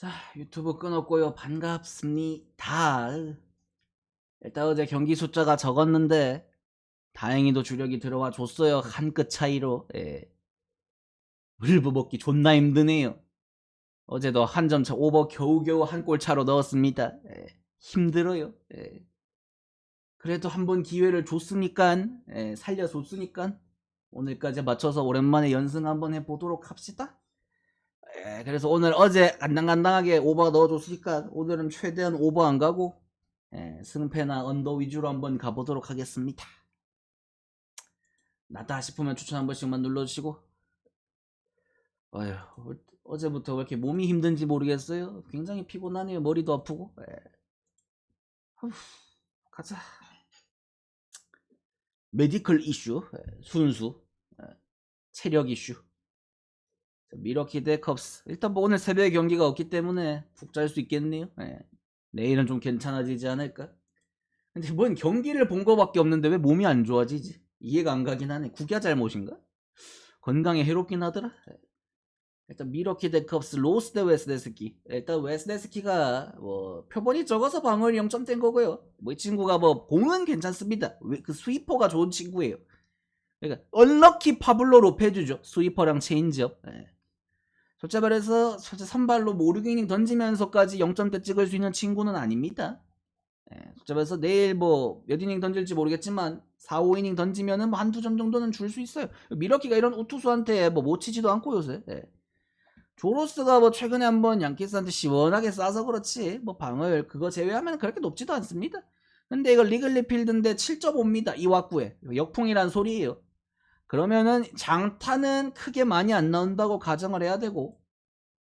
자, 유튜브 끊었고요. 반갑습니다. 일단 어제 경기 숫자가 적었는데 다행히도 주력이 들어와 줬어요. 한 끗 차이로. 예. 물부 먹기 존나 힘드네요. 어제도 한 점 차 오버 겨우겨우 한 골 차로 넣었습니다. 예. 힘들어요. 예. 그래도 한 번 기회를 줬으니까 예, 살려줬으니까 오늘까지 맞춰서 오랜만에 연승 한번 해보도록 합시다. 예, 그래서 오늘 어제 간당간당하게 오버 넣어줬으니까 오늘은 최대한 오버 안 가고 예, 승패나 언더 위주로 한번 가보도록 하겠습니다. 나다 싶으면 추천 한 번씩만 눌러주시고 어휴, 어제부터 왜 이렇게 몸이 힘든지 모르겠어요. 굉장히 피곤하네요. 머리도 아프고. 예. 어후, 가자. 메디컬 이슈, 예, 순수, 예, 체력 이슈. 미러키 대 컵스. 일단 뭐 오늘 새벽에 경기가 없기 때문에 푹 잘 수 있겠네요. 예. 내일은 좀 괜찮아지지 않을까? 근데 뭔 경기를 본 거밖에 없는데 왜 몸이 안 좋아지지? 이해가 안 가긴 하네. 국야 잘못인가? 건강에 해롭긴 하더라. 예. 일단 미러키 대 컵스, 로스 대 웨스데스키. 일단 웨스데스키가 뭐 표본이 적어서 방어율이 0점대인 거고요. 뭐 이 친구가 뭐 공은 괜찮습니다. 왜- 그 스위퍼가 좋은 친구예요. 그러니까 얼럭키 파블로 로페주죠. 스위퍼랑 체인지업. 예. 솔직히 말해서 솔직히 선발로 뭐 5, 6이닝 던지면서까지 0점대 찍을 수 있는 친구는 아닙니다. 예, 솔직히 말해서 내일 뭐 몇 이닝 던질지 모르겠지만 4, 5이닝 던지면은 뭐 한두 점 정도는 줄 수 있어요. 미러키가 이런 우투수한테 뭐 못 치지도 않고 요새. 예. 조로스가 뭐 최근에 한번 양키스한테 시원하게 쏴서 그렇지 뭐 방을 그거 제외하면 그렇게 높지도 않습니다. 근데 이거 리글리 필드인데 7.5입니다. 이 왁구에 역풍이란 소리예요. 그러면은 장타는 크게 많이 안 나온다고 가정을 해야 되고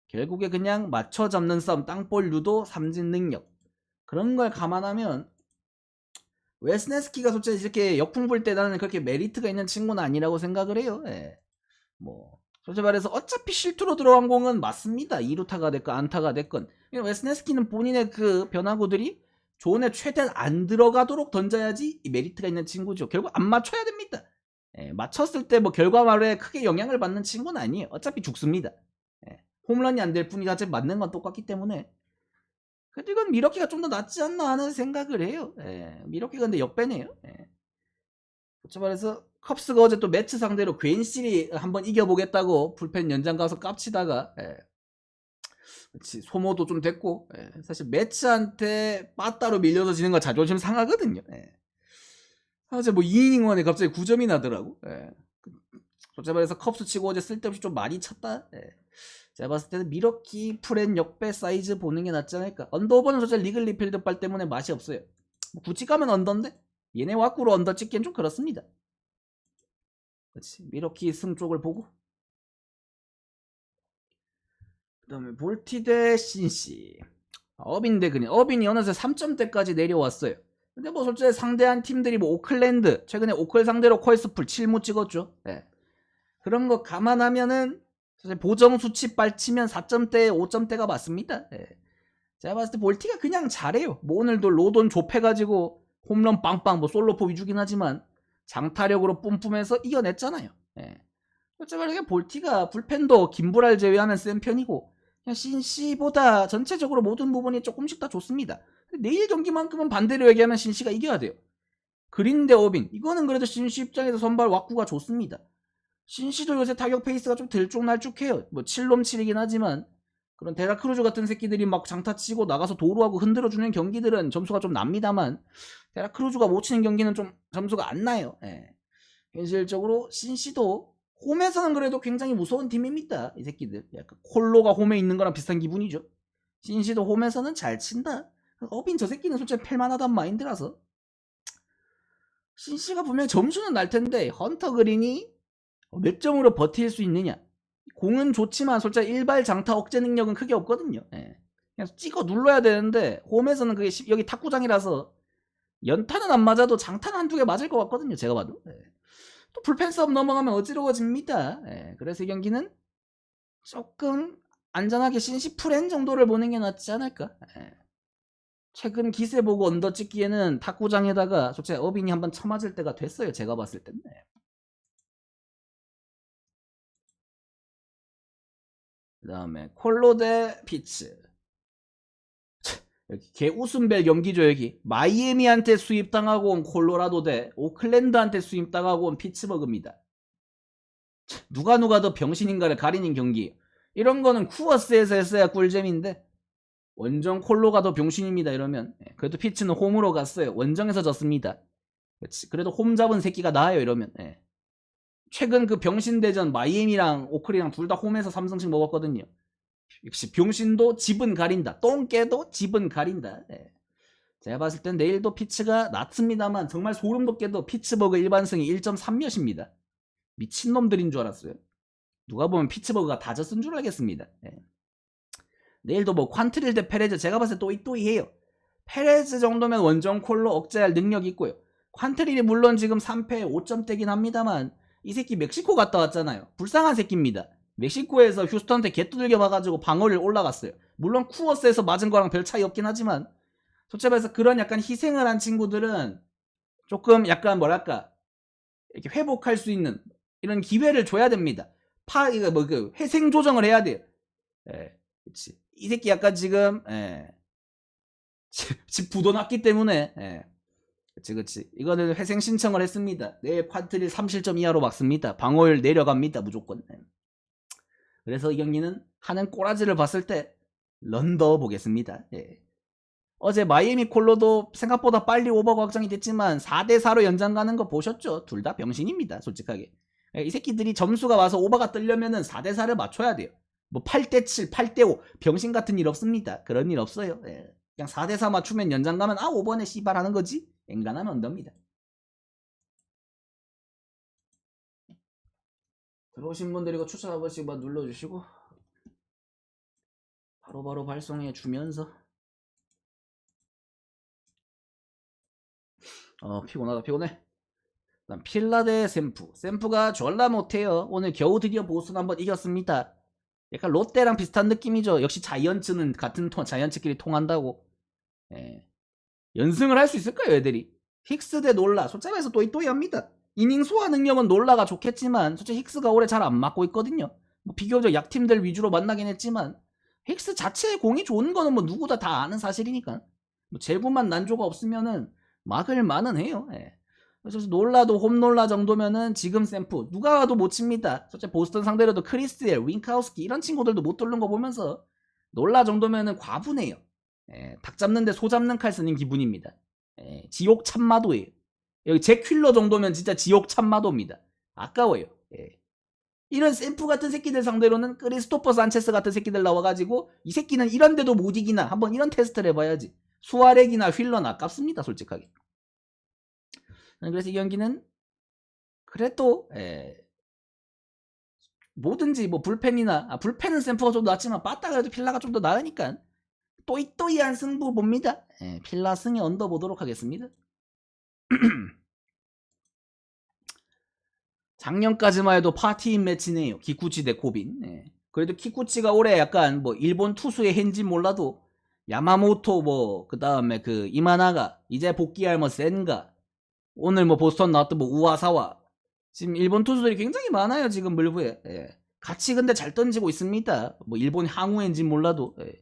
결국에 그냥 맞춰 잡는 싸움 땅볼 유도 삼진 능력 그런 걸 감안하면 웨스네스키가 솔직히 이렇게 역풍 불 때 나는 그렇게 메리트가 있는 친구는 아니라고 생각을 해요. 예. 뭐 솔직히 말해서 어차피 실투로 들어간 공은 맞습니다. 2루타가 됐건 안타가 됐건 웨스네스키는 본인의 그 변화구들이 존에 최대한 안 들어가도록 던져야지 이 메리트가 있는 친구죠. 결국 안 맞춰야 됩니다. 예, 맞췄을 때 뭐 결과말에 크게 영향을 받는 친구는 아니에요. 어차피 죽습니다. 예, 홈런이 안 될 뿐이지 맞는 건 똑같기 때문에. 근데 이건 미러키가 좀 더 낫지 않나 하는 생각을 해요. 예, 미러키가 근데 역배네요. 예. 그렇죠 말해서 컵스가 어제 또 매치 상대로 괜시리 한번 이겨보겠다고 불펜 연장 가서 깝치다가 예. 그치, 소모도 좀 됐고 예, 사실 매치한테 빠따로 밀려서 지는 거 자존심 상하거든요. 예. 어제 뭐 2이닝 만에 갑자기 9점이 나더라고. 예. 솔직히 말해서 컵스 치고 어제 쓸데없이 좀 많이 쳤다. 예. 제가 봤을 때는 미러키 프렌 역배 사이즈 보는 게 낫지 않을까. 언더오버는 솔직히 리글리 필드 빨 때문에 맛이 없어요. 뭐 굳이 가면 언더인데 얘네 와꾸로 언더 찍기엔 좀 그렇습니다. 그렇지. 미러키 승 쪽을 보고 그 다음에 볼티 대 신시 어빈 대 그린 어빈이 어느새 3점대까지 내려왔어요. 근데 뭐 솔직히 상대한 팀들이 뭐 오클랜드 최근에 오클 상대로 콜스풀 7무 찍었죠. 예. 그런 거 감안하면은 사실 보정 수치 빨치면 4점대, 5점대가 맞습니다. 예. 제가 봤을 때 볼티가 그냥 잘해요. 뭐 오늘도 로돈 좁혀가지고 홈런 빵빵 뭐 솔로포 위주긴 하지만 장타력으로 뿜뿜해서 이겨냈잖아요. 예. 솔직히 말해 볼티가 불펜도 김브랄 제외하면 센 편이고 그냥 신시보다 전체적으로 모든 부분이 조금씩 다 좋습니다. 내일 경기만큼은 반대로 얘기하면 신시가 이겨야 돼요. 그린 대 어빈 이거는 그래도 신시 입장에서 선발 왁구가 좋습니다. 신시도 요새 타격 페이스가 좀 들쭉날쭉해요. 뭐 7놈 7이긴 하지만 그런 데라크루즈 같은 새끼들이 막 장타 치고 나가서 도루하고 흔들어주는 경기들은 점수가 좀 납니다만 데라크루즈가 못 치는 경기는 좀 점수가 안 나요. 예. 현실적으로 신시도 홈에서는 그래도 굉장히 무서운 팀입니다. 이 새끼들. 약간 콜로가 홈에 있는 거랑 비슷한 기분이죠. 신시도 홈에서는 잘 친다. 어빈 저 새끼는 솔직히 팰만하단 마인드라서 신시가 분명히 점수는 날 텐데 헌터 그린이 몇 점으로 버틸 수 있느냐 공은 좋지만 솔직히 일발 장타 억제 능력은 크게 없거든요 예. 그냥 찍어 눌러야 되는데 홈에서는 그게 시- 여기 탁구장이라서 연타는 안 맞아도 장타는 한두 개 맞을 것 같거든요 제가 봐도 예. 또 불펜 싸움 넘어가면 어지러워집니다 예. 그래서 이 경기는 조금 안전하게 신시 프렌 정도를 보는 게 낫지 않을까 예. 최근 기세 보고 언더 찍기에는 탁구장에다가 솔직히 어빈이 한번 쳐맞을 때가 됐어요. 제가 봤을 때는. 네. 그 다음에 콜로 대 피츠. 여기 개 웃음벨 경기죠 여기 마이애미한테 수입당하고 온 콜로라도 대 오클랜드한테 수입당하고 온 피츠버그입니다. 참, 누가 누가 더 병신인가를 가리는 경기 이런 거는 쿠어스에서 했어야 꿀잼인데 원정 콜로가 더 병신입니다 이러면 예, 그래도 피츠는 홈으로 갔어요 원정에서 졌습니다. 그치. 그래도 홈 잡은 새끼가 나아요 이러면 예. 최근 그 병신 대전 마이애미랑 오클이랑 둘 다 홈에서 3승씩 먹었거든요. 역시 병신도 집은 가린다. 똥개도 집은 가린다. 예. 제가 봤을 땐 내일도 피츠가 낮습니다만 정말 소름 돋게도 피츠버그 일반승이 1.3몇입니다. 미친놈들인 줄 알았어요. 누가 보면 피츠버그가 다 졌은 줄 알겠습니다. 예. 내일도 뭐 퀀트릴 대 페레즈 제가 봤을 때 또이 또이해요. 페레즈 정도면 원정 콜로 억제할 능력이 있고요. 퀀트릴이 물론 지금 3패 5점대긴 합니다만 이 새끼 멕시코 갔다 왔잖아요. 불쌍한 새끼입니다. 멕시코에서 휴스턴한테 개두들겨 봐가지고 방어를 올라갔어요. 물론 쿠어스에서 맞은 거랑 별 차이 없긴 하지만 말해서 그런 약간 희생을 한 친구들은 조금 약간 뭐랄까 이렇게 회복할 수 있는 이런 기회를 줘야 됩니다. 파 이거 뭐 그 회생 조정을 해야 돼요. 예, 그렇지. 이 새끼 약간 지금 예, 집 부도 났기 때문에 예. 그치 그치. 이거는 회생 신청을 했습니다. 내일 퀀트릴 3실점 이하로 막습니다. 방어율 내려갑니다 무조건. 네. 그래서 이 경기는 하는 꼬라지를 봤을 때 런더 보겠습니다. 예. 어제 마이애미 콜로도 생각보다 빨리 오버 확정이 됐지만 4대4로 연장 가는 거 보셨죠? 둘 다 병신입니다 솔직하게. 예, 이 새끼들이 점수가 와서 오버가 뜨려면 은 4대4를 맞춰야 돼요 뭐 8대7 8대5 병신 같은 일 없습니다. 그런 일 없어요. 예. 그냥 4대4 맞추면 연장 가면 아 5번에 씨발 하는 거지? 앵간하면 언더입니다. 들어오신 분들 이거 추천 한 번씩 만 눌러주시고 바로 바로 발송해 주면서. 어 피곤하다 피곤해. 그다음 필라 대 샘프. 샘프가 졸라 못해요. 오늘 겨우 드디어 보스는 한번 이겼습니다 약간 롯데랑 비슷한 느낌이죠 역시 자이언츠는 같은 통 자이언츠끼리 통한다고 예. 연승을 할 수 있을까요, 애들이? 힉스 대 놀라. 솔직히 말해서 또이또이 합니다. 이닝 소화 능력은 놀라가 좋겠지만, 솔직히 힉스가 올해 잘 안 맞고 있거든요. 뭐 비교적 약팀들 위주로 만나긴 했지만, 힉스 자체의 공이 좋은 거는 뭐 누구다 다 아는 사실이니까. 뭐 재구만 난조가 없으면은 막을 만은 해요. 예. 그래서 놀라도 홈놀라 정도면은 지금 샘프 누가 와도 못 칩니다. 솔직히 보스턴 상대로도 크리스엘, 윙카우스키 이런 친구들도 못 뚫는 거 보면서 놀라 정도면은 과분해요. 예, 닭 잡는데 소 잡는 칼 쓰는 기분입니다. 예, 지옥 참마도예요. 여기 제 퀼러 정도면 진짜 지옥 참마도입니다. 아까워요. 예. 이런 샘프 같은 새끼들 상대로는 크리스토퍼 산체스 같은 새끼들 나와가지고 이 새끼는 이런데도 못 이기나 한번 이런 테스트를 해봐야지. 수아렉이나 휠러는 아깝습니다. 솔직하게. 그래서 이 경기는 그래도 예, 뭐든지 뭐 불펜이나 아, 불펜은 샘프가 좀 낫지만 빠따가 도 필라가 좀 더 나으니까 또이또이한 승부 봅니다. 예, 필라 승에 언더 보도록 하겠습니다. 작년까지만 해도 파티인 매치네요. 키쿠치 대 코빈. 예. 그래도 키쿠치가 올해 약간 뭐 일본 투수의 핸지 몰라도 야마모토 뭐 그 다음에 그 이마나가 이제 복귀할 뭐 센가 오늘 뭐 보스턴 나왔던 뭐 우와사와 지금 일본 투수들이 굉장히 많아요 지금 물부에 예. 같이 근데 잘 던지고 있습니다. 뭐 일본 항우 엔진 몰라도 예.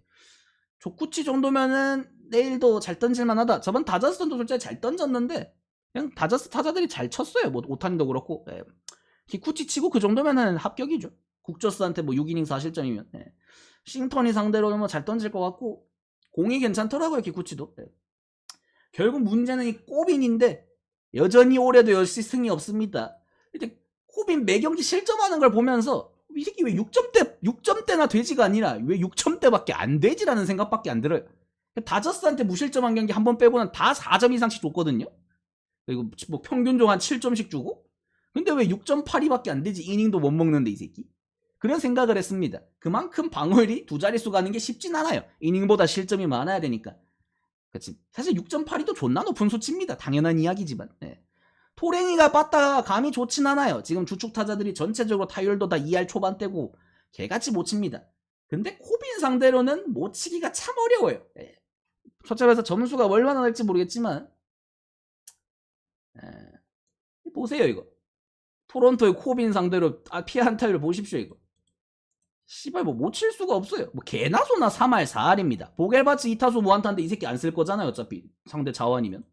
조쿠치 정도면은 내일도 잘 던질만 하다. 저번 다저스턴도 솔직히 잘 던졌는데 그냥 다저스 타자들이 잘 쳤어요. 뭐 오타니도 그렇고 예. 키쿠치 치고 그 정도면은 합격이죠. 국저스한테 뭐 6이닝 4실점이면 예. 싱턴이 상대로는 뭐잘 던질 것 같고 공이 괜찮더라고요 키쿠치도. 예. 결국 문제는 이 꼬빈인데 여전히 올해도 역시 승이 없습니다. 이제 꼬빈 매 경기 실점하는 걸 보면서 이 새끼 왜 6점대 6점대나 되지가 아니라 왜 6점대밖에 안 되지라는 생각밖에 안 들어요. 다저스한테 무실점한 경기 한 번 빼고는 다 4점 이상씩 줬거든요. 그리고 뭐 평균 한 7점씩 주고. 근데 왜 6.82밖에 안 되지? 이닝도 못 먹는데 이 새끼. 그런 생각을 했습니다. 그만큼 방어율이 두 자릿수 가는 게 쉽진 않아요. 이닝보다 실점이 많아야 되니까. 그치. 사실 6.82도 존나 높은 수치입니다. 당연한 이야기지만. 네. 토랭이가 빠따가 감이 좋진 않아요. 지금 주축 타자들이 전체적으로 타율도 다 2할 초반대고 개같이 못 칩니다. 근데 코빈 상대로는 못 치기가 참 어려워요. 예. 솔직히 말해서 점수가 얼마나 날지 모르겠지만 예. 보세요 이거. 토론토의 코빈 상대로 아, 피해 한타율 보십시오 이거. 씨발 뭐 못 칠 수가 없어요. 뭐 개나 소나 3할 4할입니다. 보겔바츠 2타수 무안타인데 이 새끼 안 쓸 거잖아요. 어차피 상대 자원이면.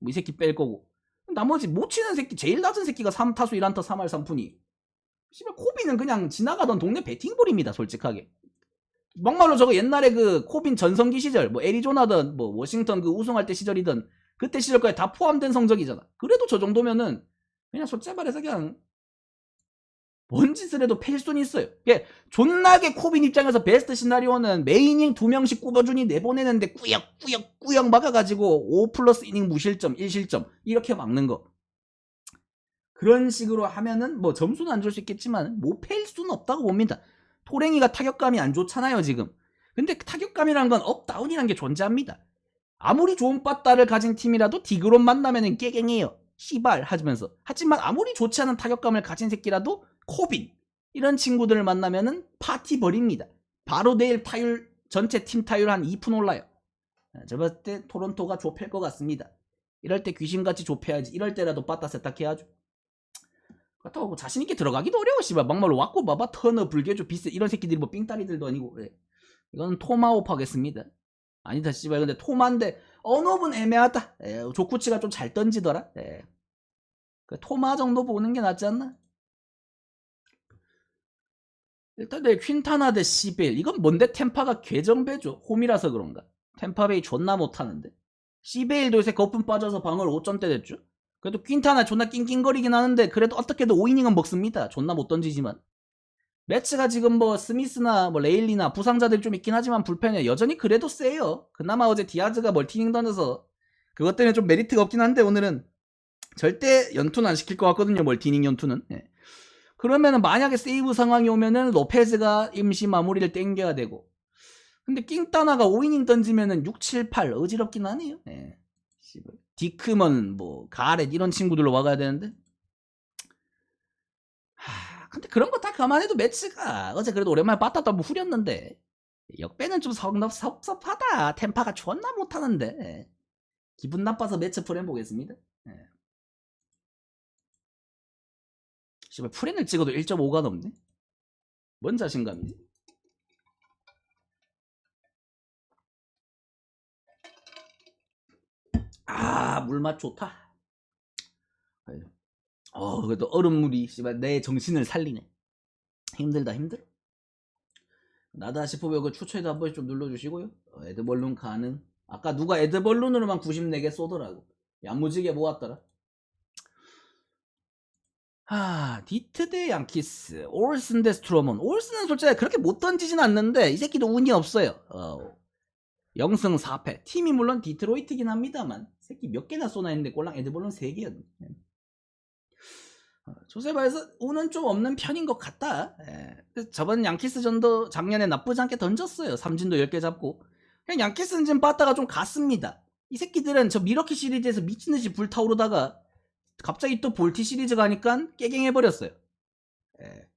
뭐 이 새끼 뺄 거고. 나머지 못 치는 새끼 제일 낮은 새끼가 3타수 1안타 3할 3푼이. 씨발 코비는 그냥 지나가던 동네 배팅볼입니다. 솔직하게. 막말로 저거 옛날에 그 코빈 전성기 시절 뭐 애리조나든 뭐 워싱턴 그 우승할 때 시절이든 그때 시절까지 다 포함된 성적이잖아. 그래도 저 정도면은 그냥 솔직히 말해서 그냥 뭔 짓을 해도 팰 수는 있어요. 이게 존나게 코빈 입장에서 베스트 시나리오는 메이닝 두 명씩 꾸버준이 내보내는데 꾸역꾸역 꾸역 막아가지고 5 플러스 이닝 무실점 1실점 이렇게 막는 거. 그런 식으로 하면은 뭐 점수는 안 줄 수 있겠지만 못팰 수는 없다고 봅니다. 토랭이가 타격감이 안 좋잖아요 지금. 근데 타격감이란 건 업다운이란 게 존재합니다. 아무리 좋은 빠따를 가진 팀이라도 디그론 만나면은 깨갱해요. 씨발 하면서. 하지만 아무리 좋지 않은 타격감을 가진 새끼라도 코빈 이런 친구들을 만나면은 파티 벌입니다. 바로 내일 타율 전체 팀 타율 한 2푼 올라요. 아, 봤을 때 토론토가 좁힐 것 같습니다. 이럴 때 귀신같이 좁혀야지. 이럴 때라도 빠따 세탁해야죠. 그렇다고 뭐 자신 있게 들어가기도 어려워. 씨발 막말로 왔고 봐봐 터너 불개조 비스 이런 새끼들이 뭐 삥따리들도 아니고. 예. 이건 토마호프 하겠습니다. 아니다 씨발 근데 토마인데 언업은 애매하다. 예, 조쿠치가 좀 잘 던지더라. 예. 그 토마 정도 보는 게 낫지 않나? 일단 내 퀸타나 대 시벨 이건 뭔데? 템파가 괴정배죠. 홈이라서 그런가. 템파베이 존나 못하는데. 시벨도 요새 거품 빠져서 방을 5점대 됐죠? 그래도 퀸타나 존나 낑낑거리긴 하는데 그래도 어떻게든 5이닝은 먹습니다. 존나 못 던지지만. 매츠가 지금 뭐 스미스나 뭐 레일리나 부상자들 좀 있긴 하지만 불펜에 여전히 그래도 세요. 그나마 어제 디아즈가 멀티닝 던져서 그것 때문에 좀 메리트가 없긴 한데 오늘은 절대 연투는 안 시킬 것 같거든요 멀티닝 연투는. 예. 그러면은 만약에 세이브 상황이 오면은 로페즈가 임시 마무리를 땡겨야 되고. 근데 낑따나가 5이닝 던지면은 6, 7, 8 어지럽긴 하네요. 예. 디크먼 뭐 가렛 이런 친구들로 와가야 되는데. 하, 근데 그런 거 다 감안해도 매치가 어제 그래도 오랜만에 빠따도 한번 후렸는데 역배는 좀 섭섭, 섭섭하다. 템파가 존나 못하는데. 예. 기분 나빠서 매치 프레임 보겠습니다. 예. 씨발 프렌을 찍어도 1.5가 넘네. 뭔 자신감이지? 아 물맛 좋다. 어 그래도 얼음물이 씨발 내 정신을 살리네. 힘들다 힘들어. 나다 싶으면 그 추천도 한 번씩 좀 눌러주시고요. 어, 에드벌룬 가능. 아까 누가 에드벌룬으로만 94개 쏘더라고. 야무지게 모았더라. 아, 디트 대 양키스, 올슨 대 스트로먼. 올슨은 솔직히 그렇게 못 던지진 않는데, 이 새끼도 운이 없어요. 어, 0승 4패. 팀이 물론 디트로이트긴 합니다만, 새끼 몇 개나 쏘나 했는데, 꼴랑 에드볼은 3개였네. 어, 조세바에서 운은 좀 없는 편인 것 같다. 예. 그래서 저번 양키스 전도 작년에 나쁘지 않게 던졌어요. 삼진도 10개 잡고. 그냥 양키스는 지금 빠따가 좀 갔습니다. 이 새끼들은 저 미러키 시리즈에서 미친듯이 불타오르다가, 갑자기 또 볼티 시리즈 가니까 깨갱해버렸어요. 예.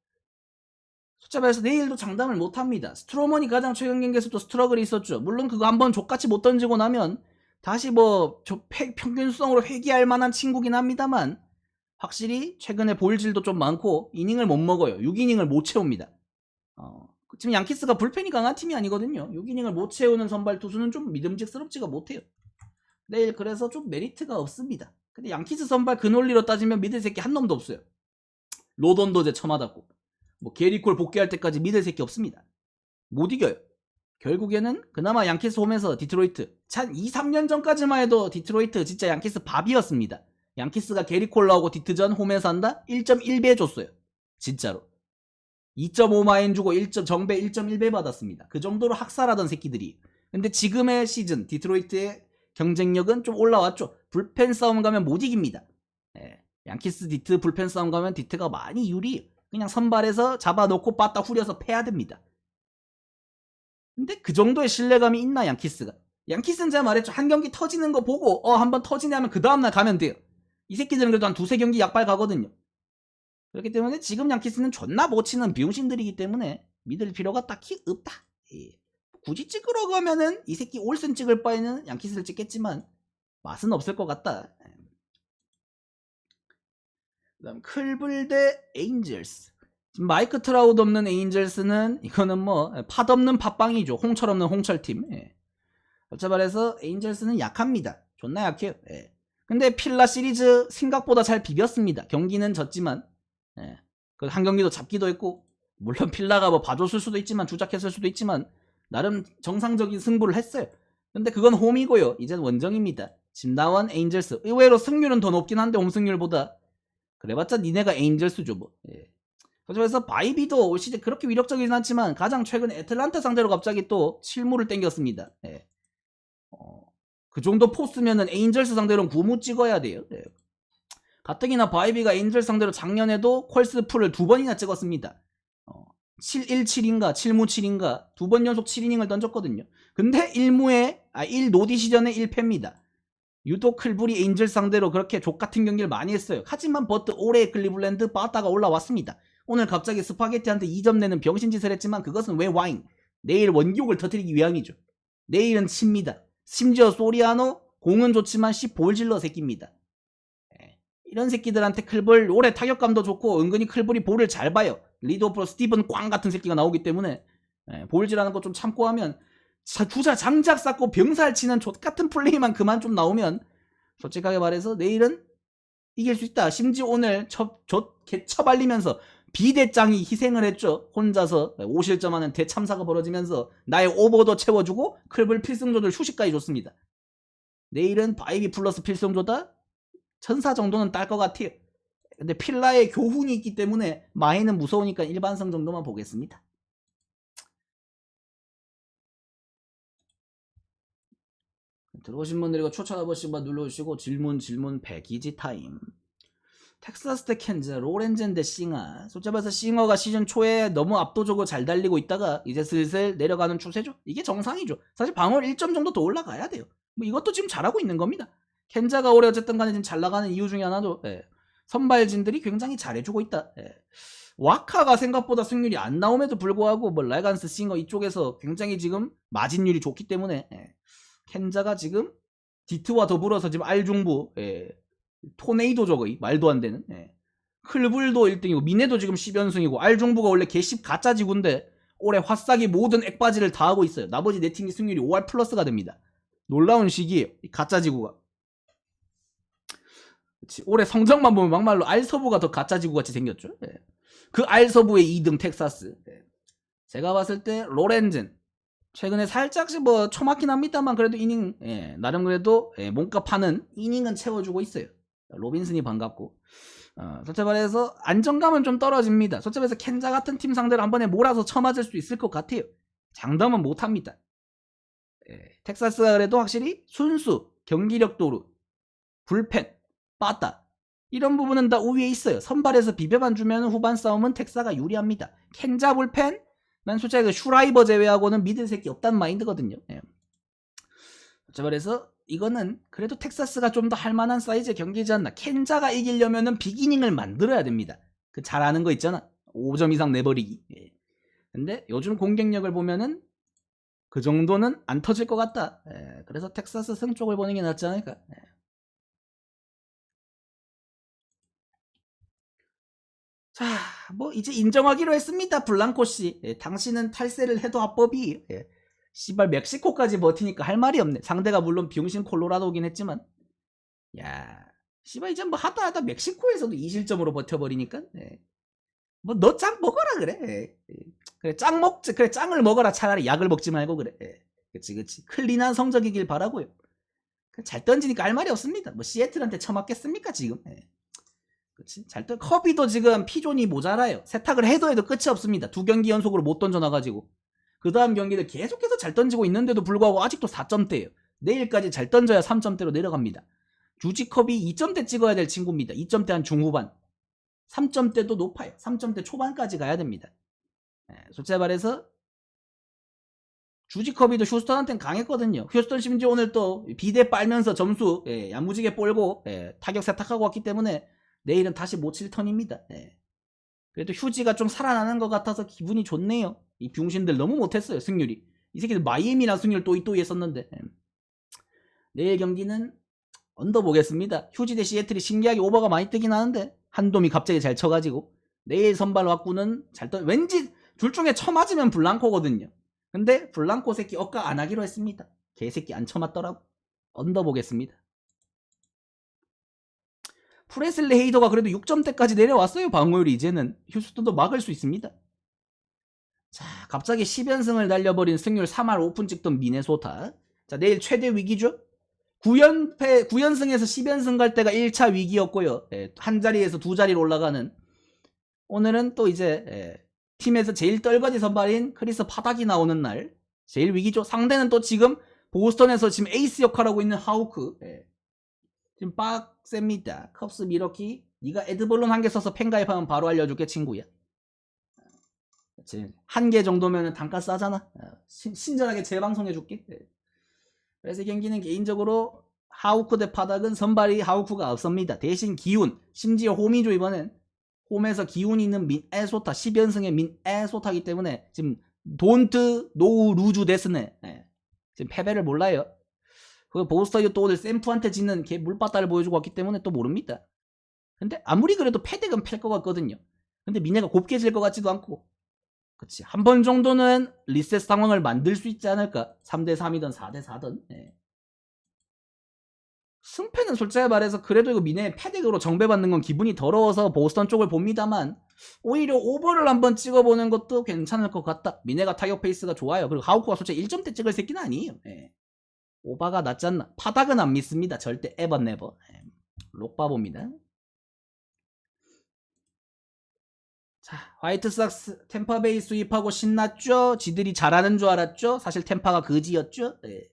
숫자 말해서 내일도 장담을 못합니다. 스트로먼이 가장 최근 경기에서도 스트러글이 있었죠. 물론 그거 한번 족같이 못 던지고 나면 다시 뭐저 폐- 평균 수성으로 회귀할 만한 친구긴 합니다만 확실히 최근에 볼질도 좀 많고 이닝을 못 먹어요. 6이닝을 못 채웁니다. 어, 지금 양키스가 불펜이 강한 팀이 아니거든요. 6이닝을 못 채우는 선발 투수는 좀 믿음직스럽지가 못해요. 내일 그래서 좀 메리트가 없습니다. 근데 양키스 선발 그 논리로 따지면 믿을 새끼 한 놈도 없어요. 로던도 제 처맞았고 뭐 게리콜 복귀할 때까지 믿을 새끼 없습니다. 못 이겨요. 결국에는 그나마 양키스 홈에서 디트로이트 한 2, 3년 전까지만 해도 디트로이트 진짜 양키스 밥이었습니다. 양키스가 게리콜 나오고 디트전 홈에서 한다? 1.1배 줬어요. 진짜로. 2.5마인 주고 1점, 정배 1.1배 받았습니다. 그 정도로 학살하던 새끼들이. 근데 지금의 시즌 디트로이트의 경쟁력은 좀 올라왔죠. 불펜 싸움 가면 못 이깁니다. 예, 양키스 디트 불펜 싸움 가면 디트가 많이 유리. 그냥 선발에서 잡아놓고 빠따 후려서 패야 됩니다. 근데 그 정도의 신뢰감이 있나 양키스가? 양키스는 제가 말했죠. 한 경기 터지는 거 보고 어 한 번 터지네 하면 그 다음날 가면 돼요. 이 새끼들은 그래도 한 두세 경기 약발 가거든요. 그렇기 때문에 지금 양키스는 존나 못 치는 비용신들이기 때문에 믿을 필요가 딱히 없다. 예. 굳이 찍으러 가면은 이 새끼 올슨 찍을 바에는 양키스를 찍겠지만 맛은 없을 것 같다. 그 다음 클블 대 에인절스. 지금 마이크 트라우드 없는 에인젤스는 이거는 뭐 팥 없는 팥빵이죠. 홍철 없는 홍철팀. 예. 어차 말해서 에인젤스는 약합니다. 존나 약해요. 예. 근데 필라 시리즈 생각보다 잘 비볐습니다. 경기는 졌지만 예. 그한 경기도 잡기도 했고 물론 필라가 뭐 봐줬을 수도 있지만 주작했을 수도 있지만 나름 정상적인 승부를 했어요. 근데 그건 홈이고요. 이젠 원정입니다. 나온 에인젤스 의외로 승률은 더 높긴 한데 홈승률보다 그래봤자 니네가 에인젤스죠 뭐. 예. 그래서 바이비도 올 시즌 그렇게 위력적이진 않지만 가장 최근 애틀란타 상대로 갑자기 또 실무를 땡겼습니다. 예. 어, 그 정도 포스면은 에인절스 상대로는 구무 찍어야 돼요. 예. 가뜩이나 바이비가 에인절스 상대로 작년에도 퀄스 풀을 두 번이나 찍었습니다. 어, 717인가 7무 7인가 두 번 연속 7이닝을 던졌거든요. 근데 1무에 아 1노디 시전에 1패입니다. 유독 클불이 에인절 상대로 그렇게 족같은 경기를 많이 했어요. 하지만 버트 올해 클리블랜드 빠따가 올라왔습니다. 오늘 갑자기 스파게티한테 2점 내는 병신짓을 했지만 그것은 왜 와인? 내일 원기옥을 터뜨리기 위함이죠. 내일은 칩니다. 심지어 소리아노 공은 좋지만 씨 볼질러 새끼입니다. 예. 이런 새끼들한테 클볼 올해 타격감도 좋고 은근히 클볼이 볼을 잘 봐요. 리드 오프로 스티븐 꽝 같은 새끼가 나오기 때문에 예, 볼질하는 거 좀 참고 하면 자, 주자 장작 쌓고 병살 치는 족 같은 플레이만 그만 좀 나오면 솔직하게 말해서 내일은 이길 수 있다. 심지어 오늘 처발리면서 비대장이 희생을 했죠. 혼자서 5실점하는 대참사가 벌어지면서 나의 오버도 채워주고 클블 필승조들 휴식까지 줬습니다. 내일은 바이비 플러스 필승조다 천사 정도는 딸 것 같아요. 근데 필라의 교훈이 있기 때문에 마이는 무서우니까 일반성 정도만 보겠습니다. 들어오신 분들 이거 추천 한 번씩만 눌러주시고 질문 질문 배기지 타임. 텍사스 대 캔즈, 로렌젠 대 싱어. 솔직히 말해서 싱어가 시즌 초에 너무 압도적으로 잘 달리고 있다가 이제 슬슬 내려가는 추세죠. 이게 정상이죠. 사실 방어를 1점 정도 더 올라가야 돼요. 뭐 이것도 지금 잘하고 있는 겁니다. 켄자가 올해 어쨌든 간에 지금 잘 나가는 이유 중에 하나도 예, 선발진들이 굉장히 잘해주고 있다. 예. 와카가 생각보다 승률이 안 나옴에도 불구하고 뭐 레간스 싱어 이쪽에서 굉장히 지금 마진율이 좋기 때문에 예. 켄자가 지금 디트와 더불어서 지금 알중부 예, 토네이도 저거이 말도 안 되는 예. 클불도 1등이고 미네도 지금 10연승이고 알중부가 원래 개10 가짜 지구인데 올해 화싹이 모든 액바지를 다 하고 있어요. 나머지 네 팀이 승률이 5할 플러스가 됩니다. 놀라운 시기예요. 이 가짜 지구가. 그치. 올해 성적만 보면 막말로 알서부가 더 가짜 지구 같이 생겼죠. 예. 그 알서부의 2등 텍사스. 예. 제가 봤을 때 로렌젠 최근에 살짝씩 뭐 초막긴 합니다만 그래도 이닝 예, 나름 그래도 예, 몸값 파는 이닝은 채워주고 있어요. 로빈슨이 반갑고 어, 솔직히 말해서 안정감은 좀 떨어집니다. 솔직히 말해서 켄자 같은 팀 상대로 한 번에 몰아서 쳐맞을 수 있을 것 같아요. 장담은 못합니다. 예, 텍사스가 그래도 확실히 순수, 경기력 도루, 불펜, 빠따 이런 부분은 다 우위에 있어요. 선발에서 비벼만 주면 후반 싸움은 텍사가 유리합니다. 켄자 불펜 난 솔직히 그 슈라이버 제외하고는 믿을 새끼 없단 마인드거든요. 예. 자, 그래서 이거는 그래도 텍사스가 좀 더 할만한 사이즈의 경기지 않나. 켄자가 이기려면은 비기닝을 만들어야 됩니다. 그잘 아는 거 있잖아. 5점 이상 내버리기. 예. 근데 요즘 공격력을 보면은 그 정도는 안 터질 것 같다. 예. 그래서 텍사스 승 쪽을 보는 게 낫지 않을까. 예. 자, 뭐 이제 인정하기로 했습니다. 블랑코 씨. 예, 당신은 탈세를 해도 합법이. 예. 씨발 멕시코까지 버티니까 할 말이 없네. 상대가 물론 비용신 콜로라도긴 했지만. 야, 씨발 이제 뭐 하다 하다 멕시코에서도 2실점으로 버텨버리니까. 예. 뭐너 짱 먹어라 그래. 예. 예. 그래 짱 먹지. 그래 짱을 먹어라. 차라리 약을 먹지 말고 그래. 예. 그치 그치. 클린한 성적이길 바라고요. 그잘 던지니까 할 말이 없습니다. 뭐 시애틀한테 처맞겠습니까 지금. 예. 그치? 잘 던, 커비도 지금 피존이 모자라요. 세탁을 해도 해도 끝이 없습니다. 두 경기 연속으로 못 던져놔가지고. 그 다음 경기를 계속해서 잘 던지고 있는데도 불구하고 아직도 4점대예요. 내일까지 잘 던져야 3점대로 내려갑니다. 주지컵이 2점대 찍어야 될 친구입니다. 2점대 한 중후반. 3점대도 높아요. 3점대 초반까지 가야 됩니다. 예, 솔직히 말해서 주지컵이도 휴스턴한테는 강했거든요. 휴스턴 심지어 오늘 또 비대 빨면서 점수 예, 야무지게 뻘고 예, 타격 세탁하고 왔기 때문에 내일은 다시 못 칠 턴입니다. 예. 그래도 휴지가 좀 살아나는 것 같아서 기분이 좋네요. 이 병신들 너무 못했어요 승률이. 이 새끼들 마이애미랑 승률 또이또이 했었는데 예. 내일 경기는 언더 보겠습니다. 휴지 대 시애틀이 신기하게 오버가 많이 뜨긴 하는데 한돔이 갑자기 잘 쳐가지고 내일 선발 왁구는 잘 떠. 왠지 둘 중에 쳐맞으면 블랑코거든요. 근데 블랑코 새끼 억까 안 하기로 했습니다. 개새끼 안 쳐맞더라고. 언더 보겠습니다. 프레슬리 헤이더가 그래도 6점대까지 내려왔어요. 방어율이 이제는 휴스턴도 막을 수 있습니다. 자, 갑자기 10연승을 날려버린 승률 3할 오픈 찍던 미네소타. 자, 내일 최대 위기죠? 9연패, 9연승에서 10연승 갈 때가 1차 위기였고요. 예, 한 자리에서 두 자리로 올라가는. 오늘은 또 이제, 예, 팀에서 제일 떨거지 선발인 크리스 파닥이 나오는 날. 제일 위기죠. 상대는 또 지금 보스턴에서 지금 에이스 역할하고 있는 하우크. 예. 지금 빡셉니다. 컵스 미러키. 네가 에드벌룬 한개 써서 팬 가입하면 바로 알려줄게 친구야. 한 개 정도면 단가 싸잖아. 어, 신, 신전하게 재방송해줄게. 예. 그래서 이 경기는 개인적으로 하우크 대 파닥은 선발이 하우크가 없습니다. 대신 기운, 심지어 홈이죠 이번엔. 홈에서 기운 있는 민에소타 10연승의 민에소타기 때문에 지금 돈트 노우 루주 데스네. 예. 지금 패배를 몰라요. 그 보스터유 또 오늘 샘프한테 짓는 개 물바다를 보여주고 왔기 때문에 또 모릅니다. 근데 아무리 그래도 패덱은 팰 것 같거든요. 근데 미네가 곱게 질 것 같지도 않고. 그치. 한 번 정도는 리셋 상황을 만들 수 있지 않을까? 3대3이든 4대4든. 예. 승패는 솔직히 말해서 그래도 이거 미네 패덱으로 정배받는 건 기분이 더러워서 보스턴 쪽을 봅니다만 오히려 오버를 한번 찍어보는 것도 괜찮을 것 같다. 미네가 타격 페이스가 좋아요. 그리고 하우크가 솔직히 1점대 찍을 새끼는 아니에요. 예. 오바가 낫지 않나. 파닥은 안 믿습니다. 절대 에버 네버. 예. 록바보입니다. 자, 화이트삭스 템파베이 수입하고 신났죠? 지들이 잘하는 줄 알았죠? 사실 템파가 거지였죠? 예.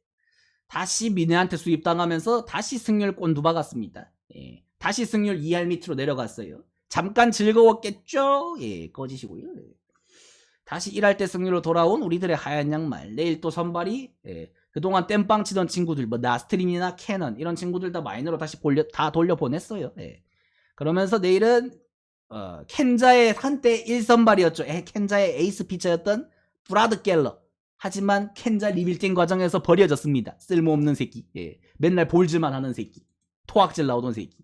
다시 미네한테 수입당하면서 다시 승률 꼰두 박았습니다. 예. 다시 승률 2할 밑으로 내려갔어요. 잠깐 즐거웠겠죠? 예, 꺼지시고요. 예. 다시 1할 때 승률로 돌아온 우리들의 하얀 양말. 내일 또 선발이 예. 그동안 땜빵 치던 친구들, 뭐 나스트림이나 캐넌 이런 친구들 다 마이너로 다시 돌려, 다 돌려보냈어요. 예. 그러면서 내일은 어, 켄자의 한때 1선발이었죠. 에, 켄자의 에이스 피처였던 브라드 갤러. 하지만 켄자 리빌딩 과정에서 버려졌습니다. 쓸모없는 새끼. 예. 맨날 볼즈만 하는 새끼. 토악질 나오던 새끼.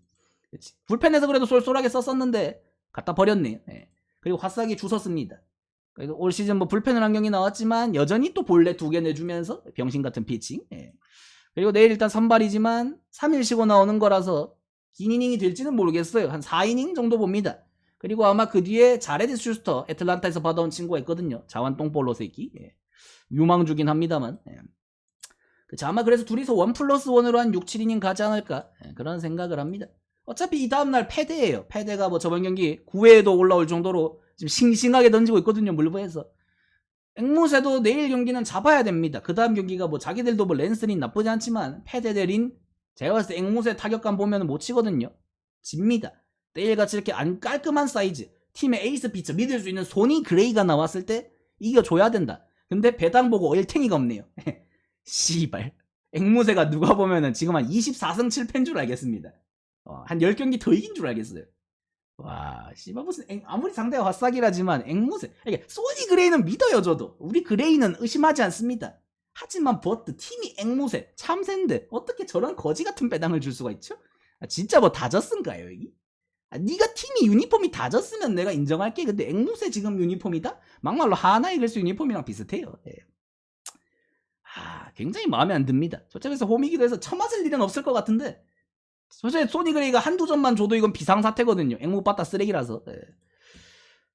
그치. 불펜에서 그래도 쏠쏠하게 썼었는데 갖다 버렸네요. 예. 그리고 화싹이 주웠습니다. 그래서 올 시즌 뭐 불펜을 한 경기 나왔지만 여전히 또 볼넷 두 개 내주면서 병신 같은 피칭. 예. 그리고 내일 일단 선발이지만 3일 쉬고 나오는 거라서 긴 이닝이 될지는 모르겠어요. 한 4이닝 정도 봅니다. 그리고 아마 그 뒤에 자레드 슈스터 애틀란타에서 받아온 친구가 있거든요. 자완 똥볼로 새끼. 예. 유망주긴 합니다만. 예. 그쵸, 아마 그래서 둘이서 원 플러스 원으로 한 6, 7이닝 가지 않을까 예, 그런 생각을 합니다. 어차피 이 다음날 패대예요. 패대가 뭐 저번 경기 9회에도 올라올 정도로 지금 싱싱하게 던지고 있거든요. 물부에서. 앵무새도 내일 경기는 잡아야 됩니다. 그 다음 경기가 뭐 자기들도 뭐 랜스린 나쁘지 않지만 패대 대린 제가 봤을 때 앵무새 타격감 보면 못 치거든요. 집니다. 내일같이 이렇게 안 깔끔한 사이즈 팀의 에이스 피처 믿을 수 있는 소니 그레이가 나왔을 때 이겨줘야 된다. 근데 배당 보고 얼탱이가 없네요. 씨발. 앵무새가 누가 보면은 지금 한 24승 7패인 줄 알겠습니다. 어, 한 10경기 더 이긴 줄 알겠어요. 와, 씨발 무슨 앵, 아무리 상대가 화싹이라지만 앵무새. 이게 소니 그레이는 믿어요, 저도. 우리 그레이는 의심하지 않습니다. 하지만 버트 팀이 앵무새 참새인데 어떻게 저런 거지 같은 배당을 줄 수가 있죠? 아, 진짜 뭐 다졌은가요, 여기? 아, 네가 팀이 유니폼이 다졌으면 내가 인정할게. 근데 앵무새 지금 유니폼이다? 막말로 하나 이글스 유니폼이랑 비슷해요. 예. 아, 굉장히 마음에 안 듭니다. 저쪽에서 홈이기도 해서 처맞을 일은 없을 것 같은데 솔직히 소니 그레이가 한두 점만 줘도 이건 비상사태거든요. 앵무 빠따 쓰레기라서. 예.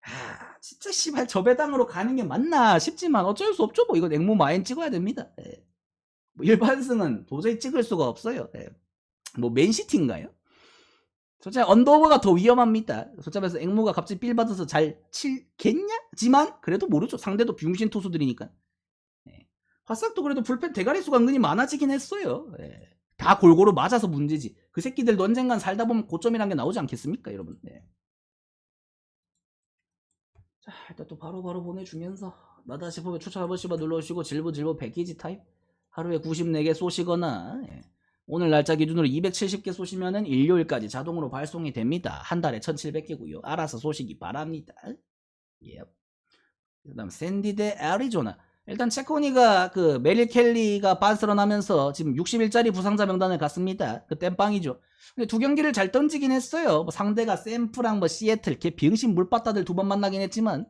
아, 진짜 씨발 저 배당으로 가는 게 맞나 싶지만 어쩔 수 없죠. 뭐 이건 앵무 마인 찍어야 됩니다. 예. 뭐 일반승은 도저히 찍을 수가 없어요. 예. 뭐 맨시티인가요? 솔직히 언더오버가 더 위험합니다. 솔직히 말해서 앵무가 갑자기 빌 받아서 잘 칠겠냐? 지만 그래도 모르죠. 상대도 병신 투수들이니까. 예. 화싹도 그래도 불펜 대가리 수가 은근히 많아지긴 했어요. 예. 다 골고루 맞아서 문제지. 그 새끼들도 언젠간 살다 보면 고점이란 게 나오지 않겠습니까, 여러분? 네. 자, 일단 또 바로바로 보내주면서 나다시 보면 추천 한 번씩만 눌러주시고 질보질보 패키지 타입 하루에 94개 쏘시거나 예. 오늘 날짜 기준으로 270개 쏘시면은 일요일까지 자동으로 발송이 됩니다. 한 달에 1700개고요. 알아서 쏘시기 바랍니다. 예. 그 다음 샌디 대 애리조나. 일단 체코니가 그 메릴 켈리가 반스런 하면서 지금 60일짜리 부상자 명단을 갔습니다. 그 땜빵이죠. 근데 두 경기를 잘 던지긴 했어요. 뭐 상대가 샘프랑 뭐 시애틀 걔 병신 물바다들 두 번 만나긴 했지만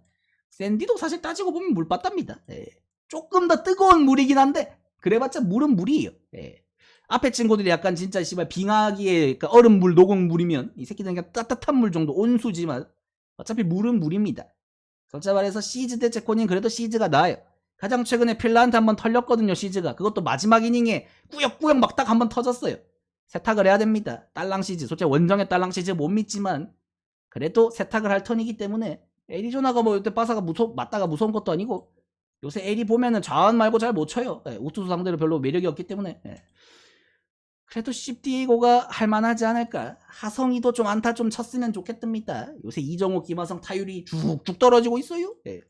샌디도 사실 따지고 보면 물바다입니다. 예. 조금 더 뜨거운 물이긴 한데 그래봤자 물은 물이에요. 예. 앞에 친구들이 약간 진짜 씨발 빙하기에 그러니까 얼음물 녹음물이면 이 새끼들은 그냥 따뜻한 물 정도 온수지만 어차피 물은 물입니다. 솔직히 말해서 시즈 대 체코닌 그래도 시즈가 나아요. 가장 최근에 핀란드 한번 털렸거든요 시즈가 그것도 마지막 이닝에 꾸역꾸역 막 딱 한번 터졌어요. 세탁을 해야 됩니다. 딸랑 시즈 솔직히 원정의 딸랑 시즈 못 믿지만 그래도 세탁을 할 턴이기 때문에 애리조나가 뭐 이때 바사가 무서 맞다가 무서운 것도 아니고 요새 에리 보면은 좌완 말고 잘 못 쳐요. 예, 우투수 상대로 별로 매력이 없기 때문에. 예. 그래도 씹디고가 할만하지 않을까. 하성이도 좀 안타 좀 쳤으면 좋겠답니다. 요새 이정호, 김하성 타율이 쭉쭉 떨어지고 있어요. 예.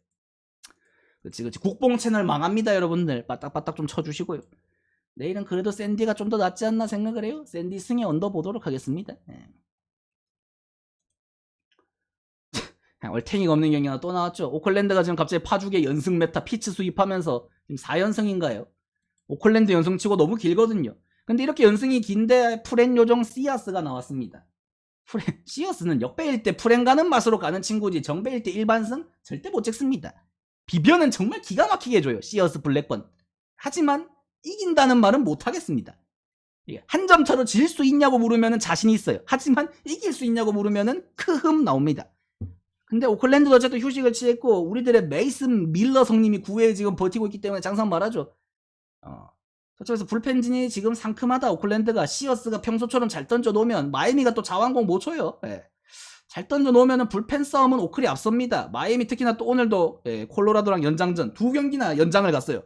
그치, 그치. 국뽕 채널 망합니다, 여러분들. 빠딱빠딱 좀 쳐주시고요. 내일은 그래도 샌디가 좀 더 낫지 않나 생각을 해요. 샌디 승에 얹어 보도록 하겠습니다. 예. 얼탱이가 없는 경기 하나 또 나왔죠. 오클랜드가 지금 갑자기 파죽에 연승 메타 피츠 수입하면서 지금 4연승인가요? 오클랜드 연승치고 너무 길거든요. 근데 이렇게 연승이 긴데 프렌 요정 시아스가 나왔습니다. 프렌, 시어스는 역배일 때 프렌 가는 맛으로 가는 친구지 정배일 때 일반승 절대 못 찍습니다. 비변은 정말 기가 막히게 해줘요. 시어스 블랙번. 하지만 이긴다는 말은 못 하겠습니다. 한 점 차로 질 수 있냐고 물으면 자신이 있어요. 하지만 이길 수 있냐고 물으면 크흠 나옵니다. 근데 오클랜드도 어쨌든 휴식을 취했고 우리들의 메이슨 밀러 성님이 9회에 지금 버티고 있기 때문에 장사 말하죠. 어. 저쪽에서 불펜진이 지금 상큼하다 오클랜드가 시어스가 평소처럼 잘 던져 놓으면 마이미가 또 자완공 못 쳐요. 예. 잘 던져 놓으면 불펜 싸움은 오클이 앞섭니다. 마이미 특히나 또 오늘도 예, 콜로라도랑 연장전 두 경기나 연장을 갔어요.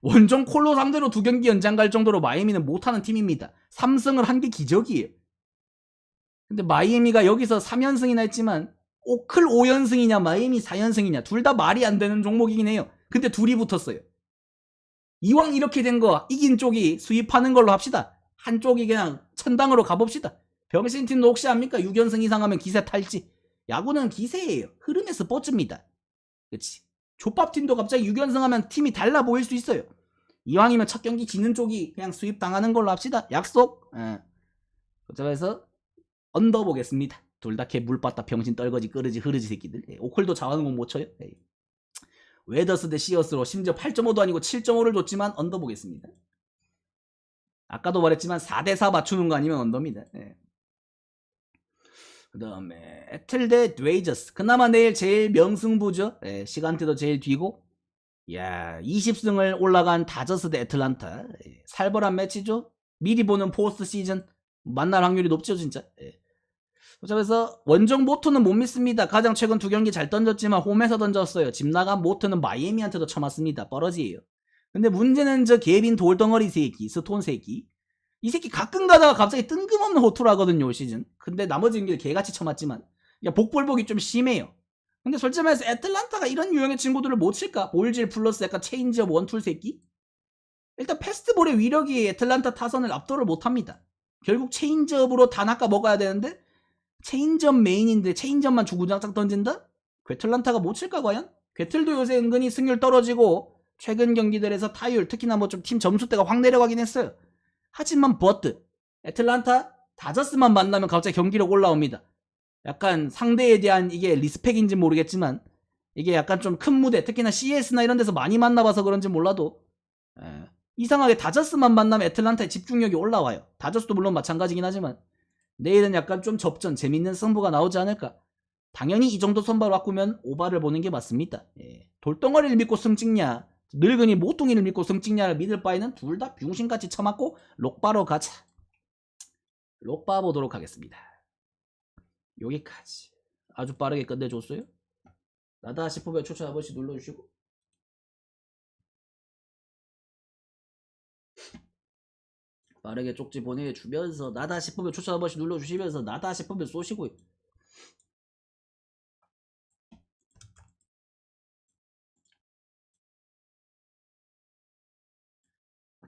원정 콜로 상대로 두 경기 연장 갈 정도로 마이미는 못하는 팀입니다. 3승을 한 게 기적이에요. 근데 마이애미가 여기서 3연승이나 했지만 오클 5연승이냐 마이애미 4연승이냐 둘 다 말이 안 되는 종목이긴 해요. 근데 둘이 붙었어요. 이왕 이렇게 된 거 이긴 쪽이 수입하는 걸로 합시다. 한쪽이 그냥 천당으로 가봅시다. 병신팀도 혹시 압니까? 6연승 이상 하면 기세 탈지. 야구는 기세예요. 흐름의 스포츠입니다. 그치? 족밥팀도 갑자기 6연승 하면 팀이 달라 보일 수 있어요. 이왕이면 첫 경기 지는 쪽이 그냥 수입 당하는 걸로 합시다. 약속. 예. 그래서 언더 보겠습니다. 둘 다 개 물봤다 병신 떨거지 끄르지 흐르지 새끼들. 예, 오클도 자원공 못 쳐요. 예. 웨더스 대 시어스로 심지어 8.5도 아니고 7.5를 줬지만 언더 보겠습니다. 아까도 말했지만 4대4 맞추는 거 아니면 언더입니다. 예. 그 다음에 애틀 대 드웨이저스 그나마 내일 제일 명승부죠. 예, 시간대도 제일 뒤고 야 20승을 올라간 다저스 대 애틀란타 예, 살벌한 매치죠. 미리 보는 포스트 시즌 만날 확률이 높죠 진짜. 예. 그래서 원정 모트는 못 믿습니다. 가장 최근 두 경기 잘 던졌지만 홈에서 던졌어요. 집 나간 모트는 마이애미한테도 쳐맞습니다. 뻘어지예요. 근데 문제는 저 개빈 돌덩어리 새끼, 스톤 새끼. 이 새끼 가끔 가다가 갑자기 뜬금없는 호투를 하거든요, 올 시즌. 근데 나머지 경기를 개같이 쳐맞지만 야, 복볼복이 좀 심해요. 근데 솔직히 말해서 애틀란타가 이런 유형의 친구들을 못 칠까? 볼질 플러스 약간 체인지업 원툴 새끼? 일단 패스트볼의 위력이 애틀란타 타선을 압도를 못합니다. 결국 체인지업으로 다 낚아 먹어야 되는데 체인지업 메인인데 체인지업만 주구장창 던진다? 괴틀란타가 못 칠까 과연? 괴틀도 요새 은근히 승률 떨어지고 최근 경기들에서 타율 특히나 뭐 좀 팀 점수대가 확 내려가긴 했어요. 하지만 버트 애틀란타 다저스만 만나면 갑자기 경기력 올라옵니다. 약간 상대에 대한 이게 리스펙인지 모르겠지만 이게 약간 좀 큰 무대 특히나 CS나 이런 데서 많이 만나봐서 그런지 몰라도 에, 이상하게 다저스만 만나면 애틀란타의 집중력이 올라와요. 다저스도 물론 마찬가지긴 하지만 내일은 약간 좀 접전 재밌는 승부가 나오지 않을까. 당연히 이 정도 선발 바꾸면 오바를 보는 게 맞습니다. 예. 돌덩어리를 믿고 승 찍냐 늙은이 모퉁이를 믿고 승 찍냐를 믿을 바에는 둘 다 병신같이 쳐맞고 록바로 가자. 록바 보도록 하겠습니다. 여기까지 아주 빠르게 끝내줬어요. 나다 싶으면 추천 한 번씩 눌러주시고 빠르게 쪽지 보내주면서 나다 싶으면 추천 한 번씩 눌러주시면서 나다 싶으면 쏘시고요.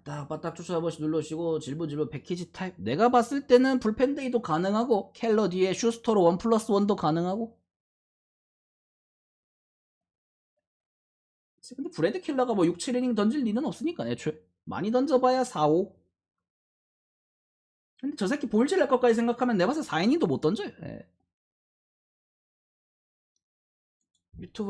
바닥바닥 추천 한 번씩 눌러주시고 질문질문 패키지 타입. 내가 봤을 때는 불펜데이도 가능하고 켈러 뒤에 슈스터로 원 플러스 원도 가능하고. 근데 브래드 킬러가 뭐 6, 7이닝 던질 리는 없으니까 애초에. 많이 던져봐야 4, 5 근데 저 새끼 볼질 할 것까지 생각하면 내가 봐서 4이닝도 못 던져요. 예. 유튜브